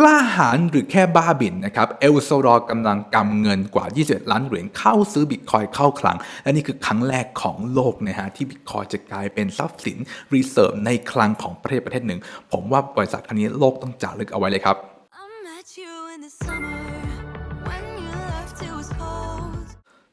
กล้าหาญหรือแค่บ้าบินนะครับเอลซารอกำลังกำเงินกว่า 21 ล้านเหรียญเข้าซื้อบิตคอยเข้าคลัง และนี่คือครั้งแรกของโลกนะฮะที่บิตคอยจะกลายเป็นทรัพย์สินรีเซิร์ฟในคลังของประเทศประเทศหนึ่ง ผมว่าบริษัทอันนี้โลกต้องจารึกเอาไว้เลยครับ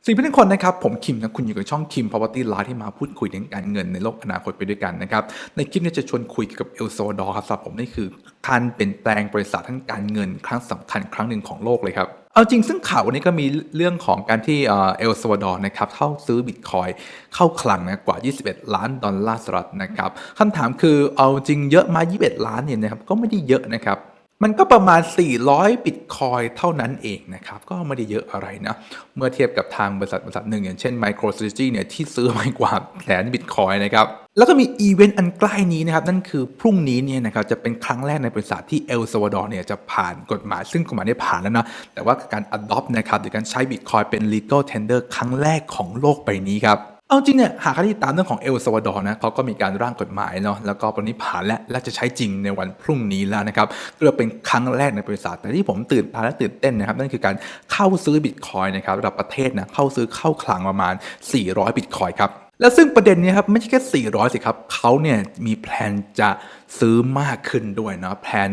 สิ่งที่ทุกคนนะครับผมคิมนะคุณอยู่กับช่องคิม Property Live ที่มาพูดคุยเรื่องการเงินในโลกอนาคตไปด้วยกันนะครับในคลิปนี้จะชวนคุยเกี่ยวกับเอลโซดอร์ครับสำหรับผมนี่คือการเปลี่ยนแปลงบริษัททั้งการเงินครั้งสำคัญครั้งหนึ่งของโลกเลยครับเอาจริงซึ่งข่าววันนี้ก็มีเรื่องของการที่เอลซาวาดอร์นะครับเข้าซื้อบิตคอยเข้าคลังนะกว่า 21 ล้านดอลลาร์สหรัฐนะครับคำถามคือเอาจริงเยอะมา 21 ล้านเนี่ยนะครับก็ไม่ได้เยอะนะครับ มันก็ประมาณ 400 บิตคอยเท่านั้นเองนะครับ ก็ไม่ได้เยอะอะไรนะ เมื่อเทียบกับทางบริษัทบริษัทหนึ่งอย่างเช่น MicroStrategy เนี่ยที่ซื้อมากว่าแสนบิตคอยนะครับ แล้วก็มีอีเวนต์อันใกล้นี้นะครับ นั่นคือพรุ่งนี้เนี่ยนะครับจะเป็นครั้งแรกในบริษัทที่เอลซาวาดอร์เนี่ยจะผ่านกฎหมาย ซึ่งกฎหมายได้ผ่านแล้วนะ แต่ว่าการ adopt นะครับหรือการใช้บิตคอยเป็น legal tender ครั้งแรกของโลกใบนี้ครับ เอาจริงเนี่ยหากใครที่ตามเรื่องของเอลซาวาดอร์นะเขาก็มีการร่างกฎหมายเนาะแล้วก็ตอนนี้ผ่านและและจะใช้จริงในวันพรุ่งนี้แล้วนะครับก็เป็นครั้งแรกในบริษัทแต่ที่ผมตื่นตาและตื่นเต้นนะครับนั่นคือการเข้าซื้อบิตคอยนะครับระดับประเทศนะเข้าซื้อเข้าคลังประมาณ 400 บิตคอยครับแล้วซึ่งประเด็นเนี้ครับไม่ใช่แค่ 400 สิครับเขาเนี่ยมีแผนจะซื้อมากขึ้นด้วยนะแผน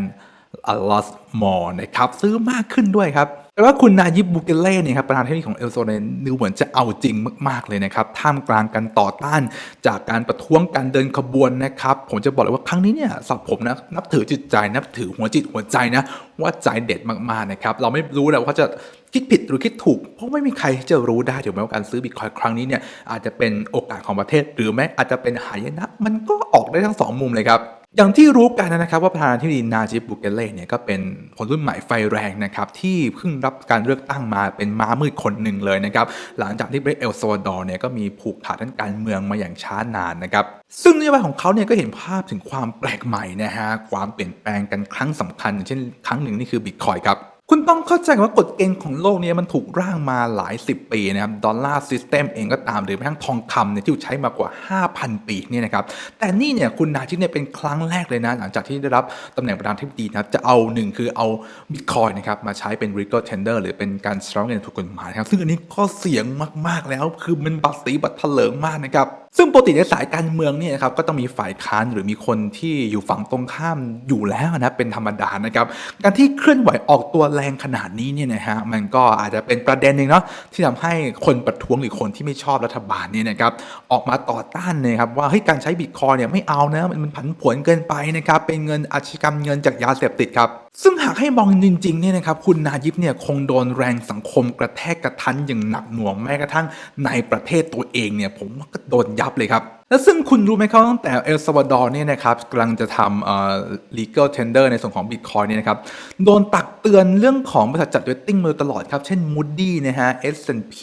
a lot more นะครับซื้อมากขึ้นด้วยครับ แต่ว่าคุณนายิบบุเกเล่เนี่ยครับประธานเทคนิคของเอลโซเนดูเหมือนจะเอาจริงมากๆเลยนะครับท่ามกลางการต่อต้านจากการประท้วงการเดินขบวนนะครับ ผมจะบอกเลยว่าครั้งนี้เนี่ยสำหรับผมนะนับถือจิตใจนับถือหัวจิตหัวใจนะว่าใจเด็ดมากๆนะครับเราไม่รู้แหละว่าเขาจะคิดผิดหรือคิดถูก เพราะไม่มีใครจะรู้ได้ถึงแม้ว่าการซื้อบิตคอยครั้งนี้เนี่ยอาจจะเป็นโอกาสของประเทศ หรือแม้อาจจะเป็นหายนะมันก็ออกได้ทั้งสองมุมเลยครับ อย่างที่รู้กันนะครับว่าประธานาธิบดีนาจิบบุเกเล่เนี่ยก็เป็นคนรุ่นใหม่ไฟแรงนะครับที่เพิ่งรับการเลือกตั้งมาเป็นม้ามืดคนหนึ่งเลยนะครับหลังจากที่ประเทศเอลซาวดอร์เนี่ยก็มีผูกขาดทางการเมืองมาอย่างช้านานนะครับซึ่งนโยบายของเขาเนี่ยก็เห็นภาพถึงความแปลกใหม่นะฮะความเปลี่ยนแปลงกันครั้งสำคัญอย่างเช่นครั้งหนึ่งนี่คือบิตคอยครับ คุณต้องเข้าใจว่ากฎเกณฑ์ของโลกนี้มันถูกร่างมาหลายสิบปีนะครับดอลลาร์ซิสเต็มเองก็ตามหรือแม้กระทั่งทองคำเนี่ยที่ใช้มากว่า 5,000 ปีเนี่ยนะครับแต่นี่เนี่ยคุณนาจิเนี่ยเป็นครั้งแรกเลยนะ หลังจากที่ได้รับตำแหน่งประธานาธิบดีนะครับจะเอาหนึ่งคือเอาบิตคอยนะครับมาใช้เป็น legal tender หรือเป็นการสตรองเงินถูกกฎหมายนะครับซึ่งอันนี้ก็เสียงมากๆแล้ว คือมันบัตรสีบัตรเถลิงมากนะครับซึ่งปกติในสายการเมืองเนี่ยนะครับก็ต้องมีฝ่ายค้านหรือมีคนที่อยู่ฝั่งตรงข้ามอยู่แล้วนะเป็นธรรมดานะครับการที่เคลื่อนไหวออกตัวแรงขนาดนี้เนี่ยนะฮะมันก็อาจจะเป็นประเด็นหนึ่งเนาะที่ทำให้คนประท้วงหรือคนที่ไม่ชอบรัฐบาลเนี่ยนะครับออกมาต่อต้านเลยครับว่าเฮ้ยการใช้บิตคอยเนี่ยไม่เอานะมันมันผันผวนเกินไปนะครับเป็นเงินอาชญากรรมเงินจากยาเสพติดครับซึ่งหากให้มองจริงๆเนี่ยนะครับคุณนายิปเนี่ยคงโดนแรงสังคมกระแทกกระทันอย่างหนักหน่วงแม้กระทั่งในประเทศตัวเองเนี่ยผมว่าก็โดนยับเลยครับ แล้วซึ่งคุณรู้ไหมครับตั้งแต่เอลซาวาดอร์เนี่ยนะครับกำลังจะทำเอ่อ legal tender ในส่วนของ Bitcoin เนี่ยนะครับโดนตักเตือนเรื่องของบริษัทจัดเรตติ้งมาตลอดครับ เช่น Moody นะฮะ S&P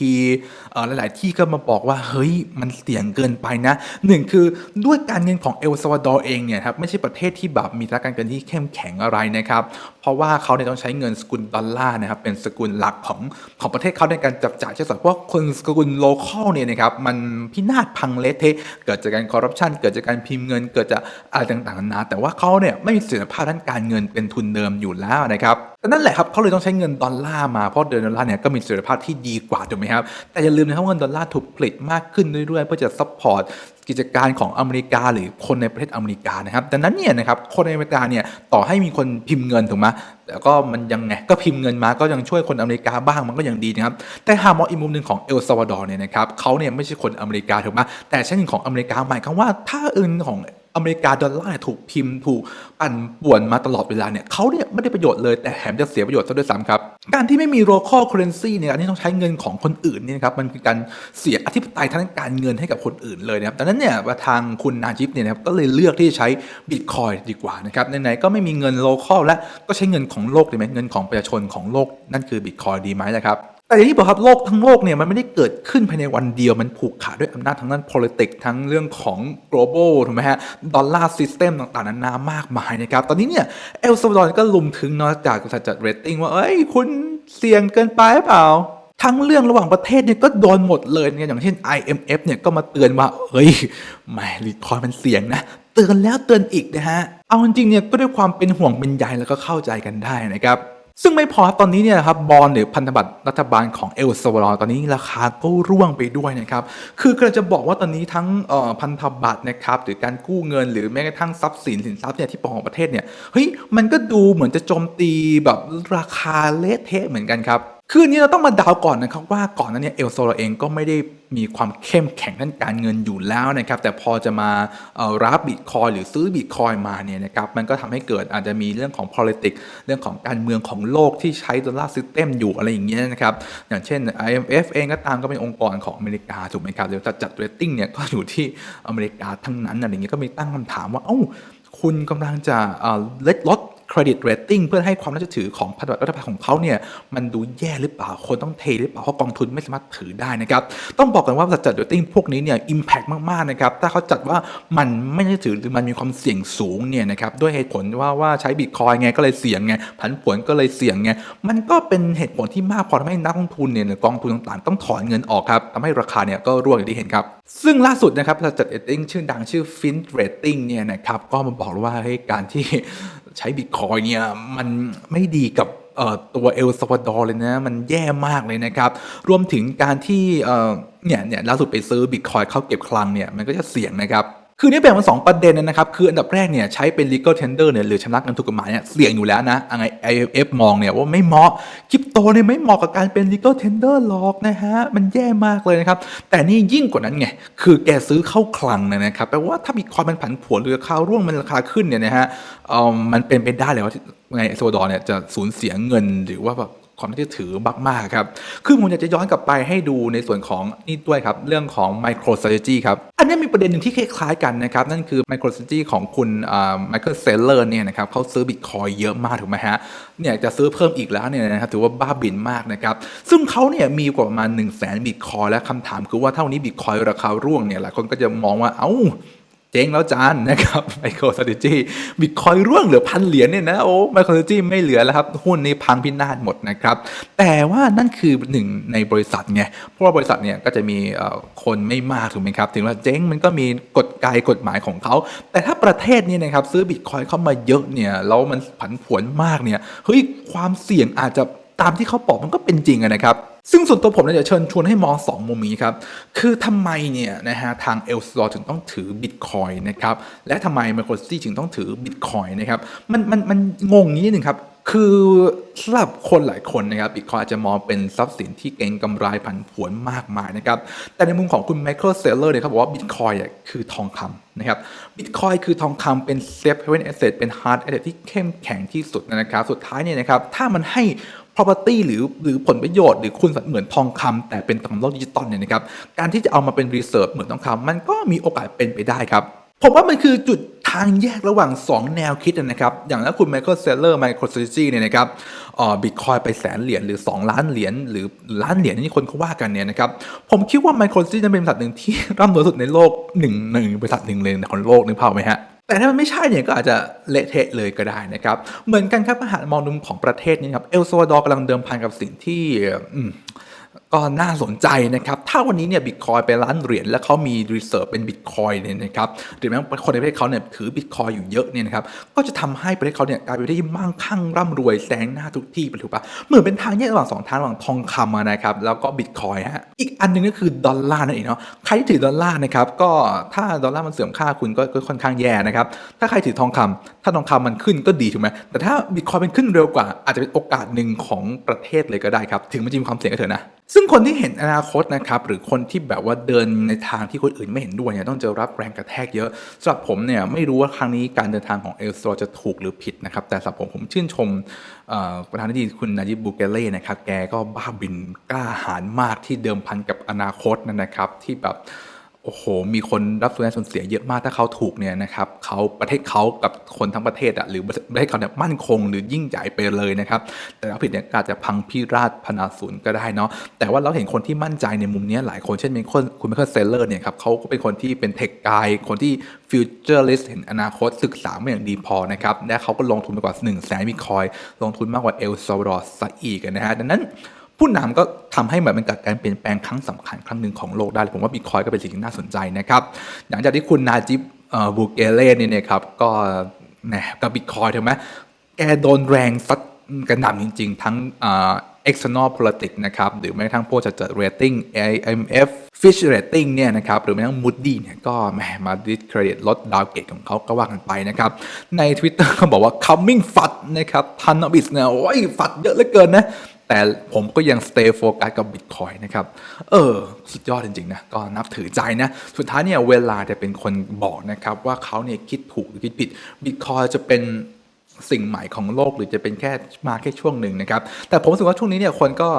เอ่อหลาย ๆ ที่ก็มาบอกว่าเฮ้ยมันเสี่ยงเกินไปนะหนึ่งคือด้วยการเงินของเอลซาวาดอร์เองเนี่ยครับไม่ใช่ประเทศที่แบบมีทางการเงินที่เข้มแข็งอะไรนะครับเพราะว่าเขาเนี่ยต้องใช้เงินสกุลดอลลาร์นะครับเป็นสกุลหลักของของประเทศเขาในการจับจ่ายใช้สอยเพราะคนสกุลโลคอลเนี่ยนะครับมันพินาศพังเละเทะเกิดดจากการคอร์รัปชันเกิดจากการพิมพ์เงิน เกิดจากอะไรต่างๆนานาแต่ว่าเขาเนี่ยไม่มีเสถียรภาพด้านการเงินเป็นทุนเดิมอยู่แล้วนะครับ นั่นแหละครับเขาเลยต้องใช้เงินดอลลาร์มาเพราะเดินดอลลาร์เนี่ยก็มีเสถียรภาพที่ดีกว่าถูกไหมครับแต่อย่าลืมนะครับว่าเงินดอลลาร์ถูกผลิตมากขึ้นเรื่อยๆเพื่อจะซัพพอร์ตกิจการของอเมริกาหรือคนในประเทศอเมริกานะครับดังนั้นเนี่ยนะครับคนในอเมริกาเนี่ยต่อให้มีคนพิมพ์เงินถูกไหมแต่ก็มันยังไงก็พิมพ์เงินมาก็ยังช่วยคนอเมริกาบ้างมันก็ยังดีนะครับแต่หามองอีกมุมหนึ่งของเอลซาวาดอร์เนี่ยนะครับเขาเนี่ยไม่ใช่คนอเมริกาถูกไหมแต่ใช่เงินของอเมริกาหมายความว่าถ้าเงินของอเมริกาดอลลาร์ถูกพิมพ์ถูกปั่นป่วนมาตลอดเวลาเนี่ยเขาเนี่ยไม่ได้ประโยชน์เลยแต่แถมจะเสียประโยชน์ซะด้วยซ้ำครับ การที่ไม่มี local currency เนี่ยอันนี้ต้องใช้เงินของคนอื่นนี่นะครับมันคือการเสียอธิปไตยทางการเงินให้กับคนอื่นเลยนะครับดังนั้นเนี่ยทางคุณนาจิบเนี่ยนะครับก็เลยเลือกที่จะใช้บิตคอยดีกว่านะครับไหนๆก็ไม่มีเงิน local และก็ใช้เงินของโลกดีไหมเงินของประชาชนของโลกนั่นคือบิตคอยดีไหมนะครับ แต่อย่างที่บอกครับโลกทั้งโลกเนี่ยมันไม่ได้เกิดขึ้นภายในวันเดียวมันผูกขาดด้วยอำนาจทางด้าน politics ทั้งเรื่องของ global ถูกไหมฮะดอลลาร์ system ต่างๆนานามากมายนะครับ ตอนนี้เนี่ยเอลซาวาดอร์ก็ลุมถึงเนอกจากจะจัดเรตติ้งว่า เอ้ย คุณเสี่ยงเกินไปหรือเปล่าทั้งเรื่องระหว่างประเทศเนี่ยก็โดนหมดเลยเนี่ยอย่างเช่น IMF เนี่ยก็มาเตือนว่าเฮ้ยแหมลิคอยมันเสี่ยงนะเตือนแล้วเตือนอีกนะฮะเอาจริงเนี่ยก็ด้วยความเป็นห่วงเป็นใยแล้วก็เข้าใจกันได้นะครับ ซึ่งไม่พอตอนนี้เนี่ยครับบอลหรือพันธบัตรรัฐบาลของเอลซาวาดอร์ตอนนี้ราคาก็ร่วงไปด้วยนะครับ คือกำลังจะบอกว่าตอนนี้ทั้งพันธบัตรนะครับหรือการกู้เงิน หรือแม้กระทั่งทรัพย์สินสินทรัพย์เนี่ยที่ปกของประเทศเนี่ยเฮ้ยมันก็ดูเหมือนจะโจมตีแบบราคาเละเทะเหมือนกันครับ คือนี้เราต้องมาดาวก่อนนะครับว่าก่อนนั้นเนี่ยเอลโซลเองก็ไม่ได้มีความเข้มแข็งด้านการเงินอยู่แล้วนะครับแต่พอจะมารับบิตคอยหรือซื้อบิตคอยมาเนี่ยนะครับมันก็ทำให้เกิดอาจจะมีเรื่องของ politics เรื่องของการเมืองของโลกที่ใช้ดอลลาร์ซิสเต็มอยู่อะไรอย่างเงี้ยนะครับอย่างเช่น IMF เองก็ตามก็เป็นองค์กรของอเมริกาถูกไหมครับหรือจัดจัดเรตติ้งเนี่ยก็อยู่ที่อเมริกาทั้งนั้นอะไรเงี้ยก็มีตั้งคำถามว่าเอ้าคุณกำลังจะเอ่อลดลด เครดิตเรตติ้งเพื่อให้ความน่าเชื่อถือของพันธบัตรรัฐบาลของเขาเนี่ยมันดูแย่หรือเปล่าคนต้องเทหรือเปล่าเพราะกองทุนไม่สามารถถือได้นะครับต้องบอกกันว่าจัดเรตติ้งพวกนี้เนี่ยอิมแพกมากๆนะครับถ้าเขาจัดว่ามันไม่น่าเชื่อถือหรือมันมีความเสี่ยงสูงเนี่ยนะครับด้วยเหตุผลว่าว่าใช้บิตคอยไงก็เลยเสี่ยงไงผันผวนก็เลยเสี่ยงไงมันก็เป็นเหตุผลที่มากพอทำให้นักลงทุนเนี่ยหรือกองทุนต่างๆ ต้องถอนเงินออกครับทำให้ราคาเนี่ยก็ร่วงอย่างที่เห็นครับ ซึ่งล่าสุดนะครับจัดเรตติ้งชื่อดังชื่อ Fin Rating เนี่ยนะครับก็มาบอกว่าเฮ้ยการที่ ใช้บิตคอยเนี่ยมันไม่ดีกับตัวเอลซาวาดอร์เลยนะ มันแย่มากเลยนะครับ รวมถึงการที่เนี่ยเนี่ยล่าสุดไปซื้อบิตคอยเข้าเก็บคลังเนี่ยมันก็จะเสี่ยงนะครับคือนี่แบ่งเป็นสองประเด็นนะครับ คืออันดับแรกเนี่ยใช้เป็น legal tender เนี่ยหรือชำระเงินถูกกฎหมายเนี่ยเสี่ยงอยู่แล้วนะอะไร IMF มองเนี่ยว่าไม่เหมาะคริป โตเนี่ยไม่เหมาะกับการเป็น legal tender หรอกนะฮะ มันแย่มากเลยนะครับ แต่นี่ยิ่งกว่านั้นไง คือแกซื้อเข้าคลังเนยนะครับแปลว่าถ้ามีความันผันผวนหรือราคาร่วงมันราคาขึ้นเนี่ยนะฮะเออมันเป็นไปได้เลยว่าที่ไงโซดอร์เนี่ยจะสูญเสียเงินหรือว่าแบบ ความน่าเชื่อถือมากๆครับ คือผมอยากจะย้อนกลับไปให้ดูในส่วนของนี่ด้วยครับ เรื่องของ micro strategy ครับ อันนี้มีประเด็นหนึ่งที่คล้ายๆกันนะครับ นั่นคือ micro strategy ของคุณไมเคิลเซลเลอร์เนี่ยนะครับเขาซื้อบิตคอยเยอะมากถูกไหมฮะ เนี่ยจะซื้อเพิ่มอีกแล้วเนี่ยนะครับถือว่าบ้าบินมากนะครับ ซึ่งเขาเนี่ยมีกว่าประมาณ 1 0 0 0 0แสนบิตคอยและคำถามคือว่าเท่านี้บิตคอยราคาร่วงเนี่ยหลายคนก็จะมองว่าเอ้า จ๊งแล้วจานนะครับ Micro Strategy บิตคอยร่วงเหลือพันเหรียญเนี่ยนะโอ้ Micro Strategy ไม่เหลือแล้วครับ หุ้นนี่พังพินาศหมดนะครับ แต่ว่านั่นคือหนึ่งในบริษัทไงเพราะว่าบริษัทเนี่ยก็จะมีคนไม่มากถูกไหมครับถึงว่าเจ๊งมันก็มีกฎกายกฎหมายของเขา แต่ถ้าประเทศนี่นะครับซื้อบิตคอยเข้ามาเยอะเนี่ยแล้วมันผันผวนมากเนี่ยเฮ้ยความเสี่ยงอาจจะ ตามที่เขาบอกมันก็เป็นจริงนะครับ ซึ่งส่วนตัวผมเนี่ยจะเชิญชวนให้มอง 2 มุมนี้ครับ คือทำไมเนี่ยนะฮะทางเอลสโถึงต้องถือบิตคอยนะครับ และทำไม m i c r o s t ถึงต้องถือบิตคอยนะครับ มันมันมันงงนิดนึงครับคือสำหรับคนหลายคนนะครับบิตคอยอาจจะมองเป็นทรัพย์สินที่เก็งกำไรผันผวนมากมายนะครับแต่ในมุมของคุณไมเคิลเซลเลอร์เนี่ยเขาบอกว่าบิตคอยคือทองคำนะครับบิตคอยคือทองคำเป็นเซฟเฮเวนแอสเซทเป็นฮาร์ดแอสเซทที่เข้มแข็งที่สุดนะครับ สุดท้ายเนี่ยนะครับถ้ามันให้ property หรือหรือผลประโยชน์หรือคุณเหมือนทองคำแต่เป็นทองโลกดิจิตอลเนี่ยนะครับการที่จะเอามาเป็น reserve เหมือนทองคำมันก็มีโอกาสเป็นไปได้ครับผมว่ามันคือจุดทางแยกระหว่าง 2 แนวคิดนะครับ อย่างนั้นคุณไมเคิลเซลเลอร์ไมโครส t r a t e g y เนี่ยนะครับอ่อบิตคอยไปแสนเหรียญหรือ 2 ล้านเหรียญหรือล้านเหรียญที่คนเขาว่ากันเนี่ยนะครับ ผมคิดว่าไมโครส t r a t e g y เป็นบริษัทหนึ่งที่ร่ำรวยสุดในโลกหนึ่งหนึ่งบริษัทหนึ่งเลยของโลกนึกภาพไหมฮะ แต่ถ้ามันไม่ใช่เนี่ยก็อาจจะเละเทะเลยก็ได้นะครับ เหมือนกันครับอาหารมองมุมของประเทศนี้ครับเอลซัวดอร์กำลังเดิมพันกับสิ่งที่อืม ก็น่าสนใจนะครับ ถ้าวันนี้เนี่ยบิตคอยไปล้านเหรียญแล้วเขามีรีเซิร์ฟเป็นบิตคอยเนี่ยนะครับหรือแม้คนในประเทศเขาเนี่ยถือบิตคอยอยู่เยอะเนี่ยนะครับ ก็จะทำให้ประเทศเขาเนี่ยกลายเป็นประเทศที่มั่งคั่งร่ำรวยแซงหน้าทุกที่ไปถูกปะเหมือนเป็นทางแยกระหว่างสองทางระหว่างทองคำนะครับ แล้วก็บิตคอยฮะ อีกอันหนึงก็คือดอลลาร์นั่นเองเนาะ ใครที่ถือดอลลาร์นะครับ ก็ถ้าดอลลาร์มันเสื่อมค่าคุณก็ค่อนข้างแย่นะครับ ถ้าใครถือทองคำถ้าทองคำมันขึ้นก็ดีถูกไหมแต่ถ้าบิตคอยมันขึ้นเร็วกว่าอาจจะเป็นโอกาสหนึ่งของประเทศเลยก็ได้ครับ ถึงมันจะมีความเสี่ยงก็เถอะนะ ซึ่งคนที่เห็นอนาคตนะครับหรือคนที่แบบว่าเดินในทางที่คนอื่นไม่เห็นด้วยเนี่ยต้องเจอรับแรงกระแทกเยอะสำหรับผมเนี่ยไม่รู้ว่าครั้งนี้การเดินทางของเอลโซจะถูกหรือผิดนะครับแต่สำหรับผมผมชื่นชมประธานาธิบดีคุณนายิบบูเกเล่นะครับแกก็บ้าบินกล้าหาญมากที่เดิมพันกับอนาคตนั่นนะครับที่แบบ โอ้โห มีคนรับสูญสูญเสียเยอะมากถ้าเขาถูกเนี่ยนะครับเขาประเทศเขากับคนทั้งประเทศอะหรือประเทศเขาเนี่ยมั่นคงหรือยิ่งใหญ่ไปเลยนะครับ แต่ถ้าผิดเนี่ยอาจจะพังพิราชพนาศูนย์ก็ได้เนาะแต่ว่าเราเห็นคนที่มั่นใจในมุมนี้หลายคนเช่นเป็นคนคุณไมเคิลเซลเลอร์เนี่ยครับเขาก็เป็นคนที่เป็นเทคกายคนที่ฟิวเจอร์ลิสเห็นอนาคตศึกษามาอย่างดีพอนะครับและเขาก็ลงทุนไปกว่า1นึ่งแสนบิตคอยลงทุนมากกว่าเอลซาวดอร์ซะอีกนะฮะดังนั้น ผู้นำก็ทำให้เหมือนเป็นการเปลี่ยนแปลงครั้งสำคัญครั้งหนึ่งของโลกได้ผมว่าบิตคอยก็เป็นสิ่งที่น่าสนใจนะครับหลังจากที่คุณนาจิบบูเกเล่เนี่ยนะครับก็แหมกับบิตคอยถูกไหมแกโดนแรงซัดกระหน่ำจริง ๆ ทั้งอ่า external politics นะครับ หรือแม้กระทั่งพวกจัดจัด rating IMF Fitch rating เนี่ยนะครับ หรือแม้กระทั่ง Moody เนี่ยก็แหมมา discredit ลดดาวเกรดของเขาก็ว่ากันไปนะครับ ใน Twitter ก็บอกว่า coming fat นะครับทันอบิสเนี่ยโอ้ยฟัดเยอะเหลือเกินนะ แต่ผมก็ยัง stay focus กับ Bitcoin นะครับ เออ สุดยอดจริง ๆ นะ ก็นับถือใจนะ สุดท้ายเนี่ยเวลาจะเป็นคนบอกนะครับ ว่าเขาเนี่ยคิดถูกหรือคิดผิด Bitcoin จะเป็นสิ่งใหม่ของโลกหรือจะเป็นแค่มาแค่ช่วงหนึ่งนะครับ แต่ผมรู้สึกว่าช่วงนี้เนี่ยคนก็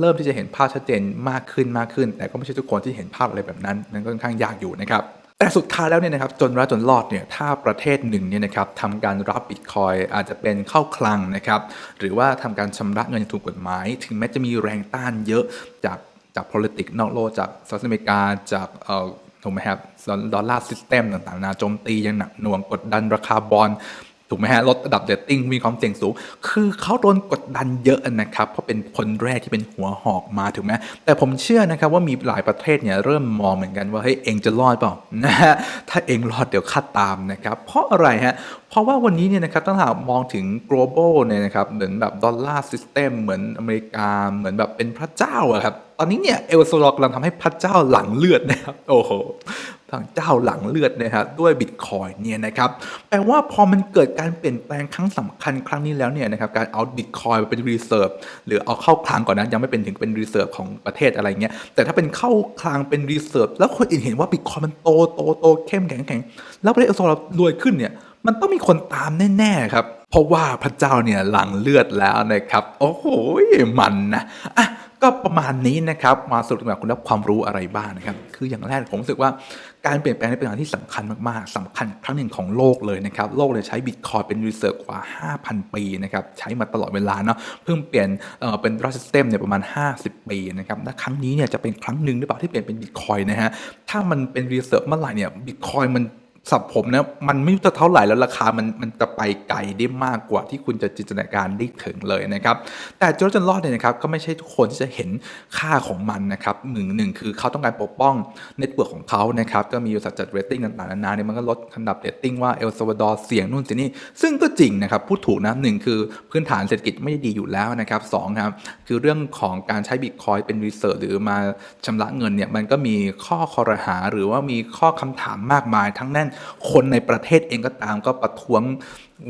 เริ่มที่จะเห็นภาพชัดเจนมากขึ้นมากขึ้น แต่ก็ไม่ใช่ทุกคนที่เห็นภาพอะไรแบบนั้นมันก็ค่อนข้างยากอยู่นะครับ แต่สุดท้ายแล้วเนี่ยนะครับจนรัจนรอดเนี่ยถ้าประเทศหนึ่งเนี่ยนะครับทำการรับบิตคอยอาจจะเป็นเข้าคลังนะครับหรือว่าทำการชำระเงินอย่างถูกกฎหมาย ถึงแม้จะมีแรงต้านเยอะจากจาก politics นอกโลกจากสหรัฐอเมริกาจากเอ่อถูกไหมครับดอลลาร์ซิสเต็มต่างๆนานาโจมตีอย่างหนักหน่วงกดดันราคาบอล ถูกไหมฮะลดระดับเดตติ้งมีความเสี่ยงสูง คือเขาโดนกดดันเยอะนะครับเพราะเป็นคนแรกที่เป็นหัวหอกมาถูกไหมแต่ผมเชื่อนะครับว่ามีหลายประเทศเนี่ยเริ่มมองเหมือนกันว่าเฮ้ยเองจะรอดเปล่านะฮะถ้าเองรอดเดี๋ยวข้าตามนะครับเพราะอะไรฮะเพราะว่าวันนี้เนี่ยนะครับถ้าหากมองถึง global เนี่ยนะครับเหมือนแบบดอลลาร์ซิสเต็มเหมือนอเมริกาเหมือนแบบเป็นพระเจ้าอะครับตอนนี้เนี่ยเอลซอลกำลังทำให้พระเจ้าหลังเลือดนะครับโอ้โห พระเจ้าหลังเลือดนะครับด้วยบิตคอยเนี่ยนะครับแปลว่าพอมันเกิดการเปลี่ยนแปลงครั้งสำคัญครั้งนี้แล้วเนี่ยนะครับการเอาบิตคอยเป็นรีเซิร์ฟหรือเอาเข้าคลังก่อนนะยังไม่เป็นถึงเป็นรีเซิร์ฟของประเทศอะไรเงี้ยแต่ถ้าเป็นเข้าคลังเป็นรีเซิร์ฟแล้วคนอื่นเห็นว่าบิตคอยมันโตโตโตเข้มแข็งแข็งแล้วประเทศเอลซอลรวยขึ้นเนี่ยมันต้องมีคนตามแน่ๆครับ เพราะว่าพระเจ้าเนี่ยหลังเลือดแล้วนะครับ โอ้โหมันนะอะก็ประมาณนี้นะครับ มาสรุปกันคุณรับความรู้อะไรบ้างนะครับ คืออย่างแรกผมรู้สึกว่าการเปลี่ยนแปลงนี้เป็นอย่างที่สำคัญมากๆสำคัญครั้งหนึ่งของโลกเลยนะครับ โลกเลยใช้บิตคอยเป็นรีเซิร์ฟกว่า 5,000 ปีนะครับ ใช้มาตลอดเวลาเนาะ เพิ่งเปลี่ยนเอ่อเป็นรัสเต็มเนี่ยประมาณ 50 ปีนะครับและครั้งนี้เนี่ยจะเป็นครั้งหนึ่งหรือเปล่าที่เปลี่ยนเป็นบิตคอยนะฮะ ถ้ามันเป็นรีเซิร์ฟเมื่อไหร่เนี่ยบิตคอยมัน สับผมนะมันไม่รู้จะเท่าไหร่แล้วราคามันมันจะไปไกลได้มากกว่าที่คุณจะจินตนาการได้ถึงเลยนะครับ แต่โจรจันรอดเนี่ยนะครับก็ไม่ใช่ทุกคนที่จะเห็นค่าของมันนะครับหนึ่งหนึ่งคือเขาต้องการปกป้องเน็ตเวิร์กของเขานะครับก็มีบริษัทจัดเรตติ้งต่างๆนานาเนี่ยมันก็ลดอันดับเรตติ้งว่าเอลซาวาดอร์เสี่ยงนู่นสินี่ซึ่งก็จริงนะครับพูดถูกนะหนึ่งคือพื้นฐานเศรษฐกิจไม่ดีอยู่แล้วนะครับสองครับคือเรื่องของการใช้บิตคอยเป็นรีเสิร์ชหรือมาชำระเงินเนี่ยมันก็มีข้อคอรหาหรือว่ามีข้อคำถามมากมายทั้งนั้นคนในประเทศเองก็ตามก็ประท้วง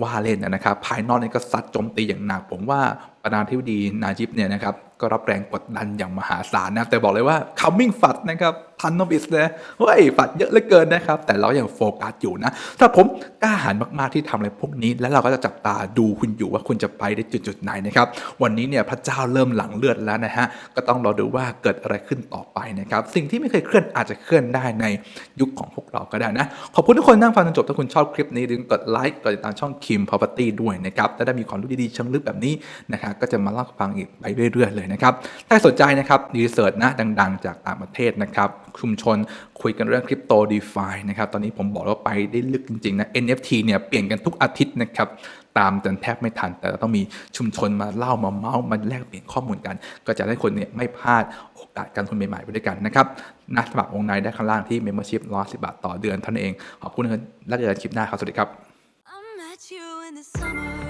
วาเลนนะครับ ภายนอกนี่ก็ซัดโจมตีอย่างหนัก ผมว่าประธานาธิบดีนาจิบเนี่ยนะครับ ก็รับแรงกดดันอย่างมหาศาลนะครับ แต่บอกเลยว่า coming ฟัดนะครับทันนบิสเลยเฮ้ยฟัดเยอะเหลือเกินนะครับ แต่เรายังโฟกัสอยู่นะ ถ้าผมกล้าหาญมากๆที่ทำอะไรพวกนี้ แล้วเราก็จะจับตาดูคุณอยู่ว่าคุณจะไปได้จุดๆไหนนะครับ วันนี้เนี่ยพระเจ้าเริ่มหลังเลือดแล้วนะฮะ ก็ต้องรอดูว่าเกิดอะไรขึ้นต่อไปนะครับ สิ่งที่ไม่เคยเคลื่อนอาจจะเคลื่อนได้ในยุคของพวกเราก็ได้นะ ขอบคุณทุกคนนั่งฟังจนจบ ถ้าคุณชอบคลิปนี้อย่าลืมกดไลค์กดติดตามช่อง Kim Property ด้วยนะครับและได้มีความรู้ดีๆเชิงลึกแบบนี้นะครับก็จะมาเล่าฟังอีกไปเรื่อยๆเลยนะครับ ถ้าสนใจนะครับรีเสิร์ชนะดัง ๆ จากต่างประเทศนะครับชุมชนคุยกันเรื่องคริปโตดีฟานะครับ ตอนนี้ผมบอกว่าไปได้ลึกจริง ๆ นะ NFT เนี่ยเปลี่ยนกันทุกอาทิตย์นะครับตามจนแทบไม่ทัน แต่เราต้องมีชุมชนมาเล่ามาเมาส์มาแลกเปลี่ยนข้อมูลกัน ก็จะได้คนเนี่ยไม่พลาดโอกาสการทุนใหม่ๆไปด้วยกันนะครับนะสมัครวงในได้ข้างล่างที่ Membership ร้อยสิบาทต่อเดือนเท่านั้นเองขอบคุณนะครับแล้วเจอกันคลิปหน้าครับสวัสดีครับ I met you in the summer